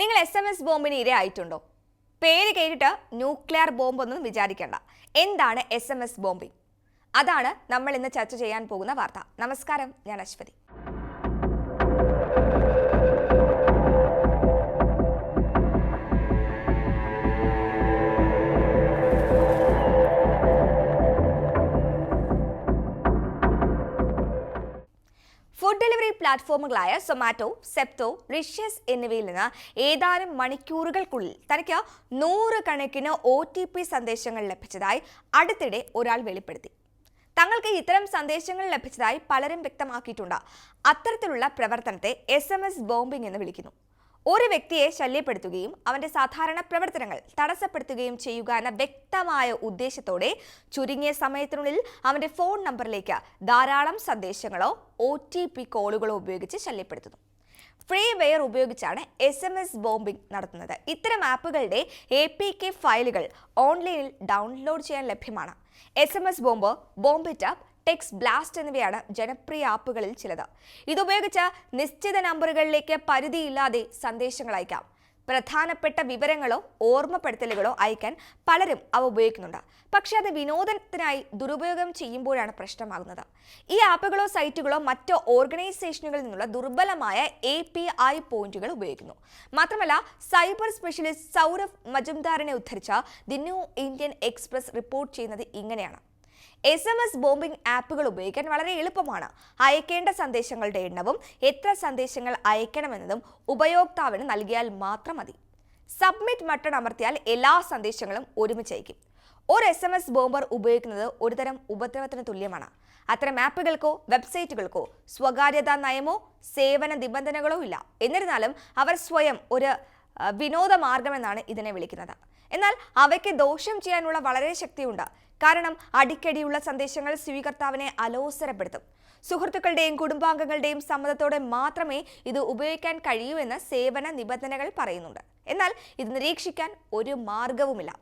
നിങ്ങൾ S M S ബോംബിന് ഇരയായിട്ടുണ്ടോ? പേര് കേട്ടിട്ട് ന്യൂക്ലിയർ ബോംബ് ഒന്നും വിചാരിക്കേണ്ട. എന്താണ് എസ് എം എസ് ബോംബിംഗ് അതാണ് നമ്മൾ ഇന്ന് ചർച്ച ചെയ്യാൻ പോകുന്ന വാർത്ത. നമസ്കാരം ഞാൻ അശ്വതി. ഫുഡ് ഡെലിവറി പ്ലാറ്റ്ഫോമുകളായ സൊമാറ്റോ സെപ്റ്റോ റിഷ്യസ് എന്നിവയിൽ നിന്ന് ഏതാനും മണിക്കൂറുകൾക്കുള്ളിൽ തനിക്ക് നൂറുകണക്കിന് ഒ ടി പി സന്ദേശങ്ങൾ ലഭിച്ചതായി അടുത്തിടെ ഒരാൾ വെളിപ്പെടുത്തി. തങ്ങൾക്ക് ഇത്തരം സന്ദേശങ്ങൾ ലഭിച്ചതായി പലരും വ്യക്തമാക്കിയിട്ടുണ്ട്. അത്തരത്തിലുള്ള പ്രവർത്തനത്തെ എസ് എം എസ് ബോംബിംഗ് എന്ന് വിളിക്കുന്നു. ഒരു വ്യക്തിയെ ശല്യപ്പെടുത്തുകയും അവന്റെ സാധാരണ പ്രവർത്തനങ്ങൾ തടസ്സപ്പെടുത്തുകയും ചെയ്യുക എന്ന വ്യക്തമായ ഉദ്ദേശത്തോടെ ചുരുങ്ങിയ സമയത്തിനുള്ളിൽ അവന്റെ ഫോൺ നമ്പറിലേക്ക് ധാരാളം സന്ദേശങ്ങളോ ഒ ടി പി കോളുകളോ ഉപയോഗിച്ച് ശല്യപ്പെടുത്തുന്നു. ഫ്രീ വെയർ ഉപയോഗിച്ചാണ് എസ് എം എസ് ബോംബിംഗ് നടത്തുന്നത്. ഇത്തരം ആപ്പുകളുടെ എ പി കെ ഫയലുകൾ ഓൺലൈനിൽ ഡൗൺലോഡ് ചെയ്യാൻ ലഭ്യമാണ്. S M S bomb bombit text blast എന്നിവയാണ് ജനപ്രിയ ആപ്പുകളിൽ ചിലത്. ഇതുപയോഗിച്ച് നിശ്ചിത നമ്പറുകളിലേക്ക് പരിധിയില്ലാതെ സന്ദേശങ്ങൾ അയക്കാം. പ്രധാനപ്പെട്ട വിവരങ്ങളോ ഓർമ്മപ്പെടുത്തലുകളോ അയക്കാൻ പലരും അവ ഉപയോഗിക്കുന്നുണ്ട്. പക്ഷേ അത് വിനോദത്തിനായി ദുരുപയോഗം ചെയ്യുമ്പോഴാണ് പ്രശ്നമാകുന്നത്. ഈ ആപ്പുകളോ സൈറ്റുകളോ മറ്റോ ഓർഗനൈസേഷനുകളിൽ നിന്നുള്ള ദുർബലമായ എ പി ഐ പോയിന്റുകൾ ഉപയോഗിക്കുന്നു. മാത്രമല്ല സൈബർ സ്പെഷ്യലിസ്റ്റ് സൗരഭ് മജുംദാറിനെ ഉദ്ധരിച്ച the New Indian Express report ചെയ്യുന്നത് ഇങ്ങനെയാണ്. എസ് എം എസ് ബോംബിംഗ് ആപ്പുകൾ ഉപയോഗിക്കാൻ വളരെ എളുപ്പമാണ്. അയക്കേണ്ട സന്ദേശങ്ങളുടെ എണ്ണവും എത്ര സന്ദേശങ്ങൾ അയക്കണമെന്നതും ഉപയോക്താവിന് നൽകിയാൽ മാത്രം മതി. സബ്മിറ്റ് ബട്ടൺ അമർത്തിയാൽ എല്ലാ സന്ദേശങ്ങളും ഒരുമിച്ച് അയക്കും ഒരു എസ് എം എസ് ബോംബർ ഉപയോഗിക്കുന്നത് ഒരുതരം ഉപദ്രവത്തിന് തുല്യമാണ്. അത്തരം ആപ്പുകൾക്കോ വെബ്സൈറ്റുകൾക്കോ സ്വകാര്യതാ നയമോ സേവന നിബന്ധനകളോ ഇല്ല. എന്നിരുന്നാലും അവർ സ്വയം ഒരു എന്നാണ് ഇതിനെ വിളിക്കുന്നത്. എന്നാൽ അവയ്ക്ക് ദോഷം ചെയ്യാനുള്ള വളരെ ശക്തിയുണ്ട്. കാരണം അടിക്കടിയുള്ള സന്ദേശങ്ങൾ സ്വീകർത്താവിനെ അലോസരപ്പെടുത്തും. സുഹൃത്തുക്കളുടെയും കുടുംബാംഗങ്ങളുടെയും സമ്മതത്തോടെ മാത്രമേ ഇത് ഉപയോഗിക്കാൻ കഴിയൂ എന്ന് സേവന നിബന്ധനകൾ പറയുന്നുണ്ട്. എന്നാൽ ഇത് നിരീക്ഷിക്കാൻ ഒരു മാർഗവുമില്ല.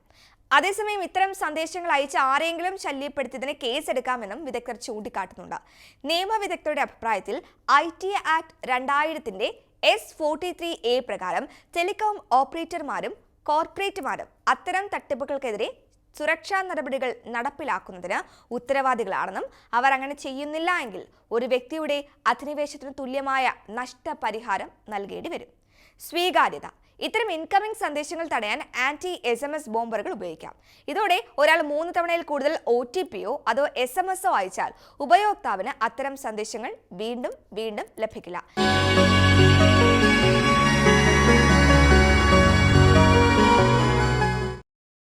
അതേസമയം ഇത്തരം സന്ദേശങ്ങൾ അയച്ച് ആരെങ്കിലും ശല്യപ്പെടുത്തിയതിന് കേസെടുക്കാമെന്നും വിദഗ്ധർ ചൂണ്ടിക്കാട്ടുന്നുണ്ട്. നിയമവിദഗ്ധരുടെ അഭിപ്രായത്തിൽ ഐ ടി ആക്ട് രണ്ടായിരത്തിന്റെ എസ് ഫോർട്ടി ത്രീ എ പ്രകാരം ടെലികോം ഓപ്പറേറ്റർമാരും കോർപ്പറേറ്റുമാരും അത്തരം തട്ടിപ്പുകൾക്കെതിരെ സുരക്ഷാ നടപടികൾ നടപ്പിലാക്കുന്നതിന് ഉത്തരവാദികളാണെന്നും അവർ അങ്ങനെ ചെയ്യുന്നില്ല എങ്കിൽ ഒരു വ്യക്തിയുടെ അധിനിവേശത്തിന് തുല്യമായ നഷ്ടപരിഹാരം നൽകേണ്ടി വരും. സ്വീകാര്യത. ഇത്തരം ഇൻകമിംഗ് സന്ദേശങ്ങൾ തടയാൻ ആന്റി എസ് എം എസ് ബോംബറുകൾ ഉപയോഗിക്കാം. ഇതോടെ ഒരാൾ മൂന്ന് തവണയിൽ കൂടുതൽ ഒ ടി പിയോ അതോ എസ് എം എസോ അയച്ചാൽ ഉപയോക്താവിന് അത്തരം സന്ദേശങ്ങൾ വീണ്ടും വീണ്ടും ലഭിക്കില്ല.